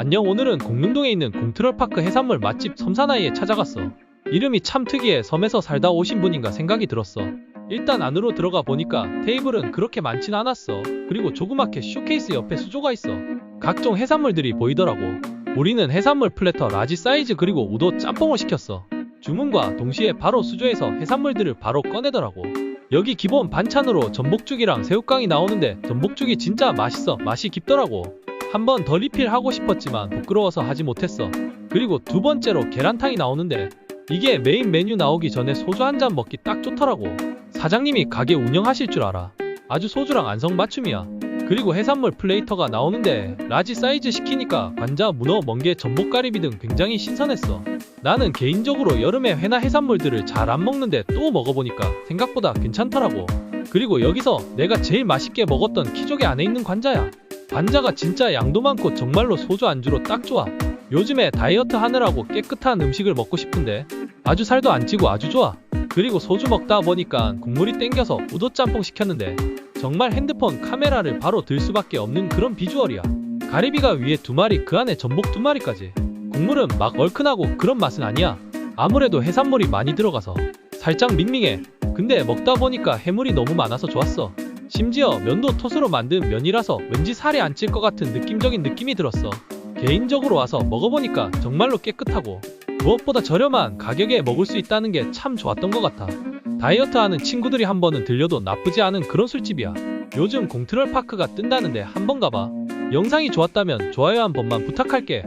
안녕 오늘은 공릉동에 있는 공트롤파크 해산물 맛집 섬사나이에 찾아갔어. 이름이 참 특이해 섬에서 살다 오신 분인가 생각이 들었어. 일단 안으로 들어가 보니까 테이블은 그렇게 많진 않았어. 그리고 조그맣게 쇼케이스 옆에 수조가 있어. 각종 해산물들이 보이더라고. 우리는 해산물 플래터 라지 사이즈 그리고 우도 짬뽕을 시켰어. 주문과 동시에 바로 수조에서 해산물들을 바로 꺼내더라고. 여기 기본 반찬으로 전복죽이랑 새우깡이 나오는데 전복죽이 진짜 맛있어. 맛이 깊더라고. 한 번 더 리필하고 싶었지만 부끄러워서 하지 못했어. 그리고 두 번째로 계란탕이 나오는데 이게 메인 메뉴 나오기 전에 소주 한 잔 먹기 딱 좋더라고. 사장님이 가게 운영하실 줄 알아. 아주 소주랑 안성 맞춤이야. 그리고 해산물 플레이터가 나오는데 라지 사이즈 시키니까 관자, 문어, 멍게, 전복가리비 등 굉장히 신선했어. 나는 개인적으로 여름에 회나 해산물들을 잘 안 먹는데 또 먹어보니까 생각보다 괜찮더라고. 그리고 여기서 내가 제일 맛있게 먹었던 키조개 안에 있는 관자야. 관자가 진짜 양도 많고 정말로 소주 안주로 딱 좋아. 요즘에 다이어트 하느라고 깨끗한 음식을 먹고 싶은데 아주 살도 안 찌고 아주 좋아. 그리고 소주 먹다 보니까 국물이 땡겨서 우도짬뽕 시켰는데 정말 핸드폰 카메라를 바로 들 수밖에 없는 그런 비주얼이야. 가리비가 위에 두 마리 그 안에 전복 두 마리까지. 국물은 막 얼큰하고 그런 맛은 아니야. 아무래도 해산물이 많이 들어가서 살짝 밍밍해. 근데 먹다 보니까 해물이 너무 많아서 좋았어. 심지어 면도 톳으로 만든 면이라서 왠지 살이 안 찔 것 같은 느낌적인 느낌이 들었어. 개인적으로 와서 먹어보니까 정말로 깨끗하고 무엇보다 저렴한 가격에 먹을 수 있다는 게 참 좋았던 것 같아. 다이어트 하는 친구들이 한 번은 들려도 나쁘지 않은 그런 술집이야. 요즘 공트롤 파크가 뜬다는데 한 번 가봐. 영상이 좋았다면 좋아요 한 번만 부탁할게.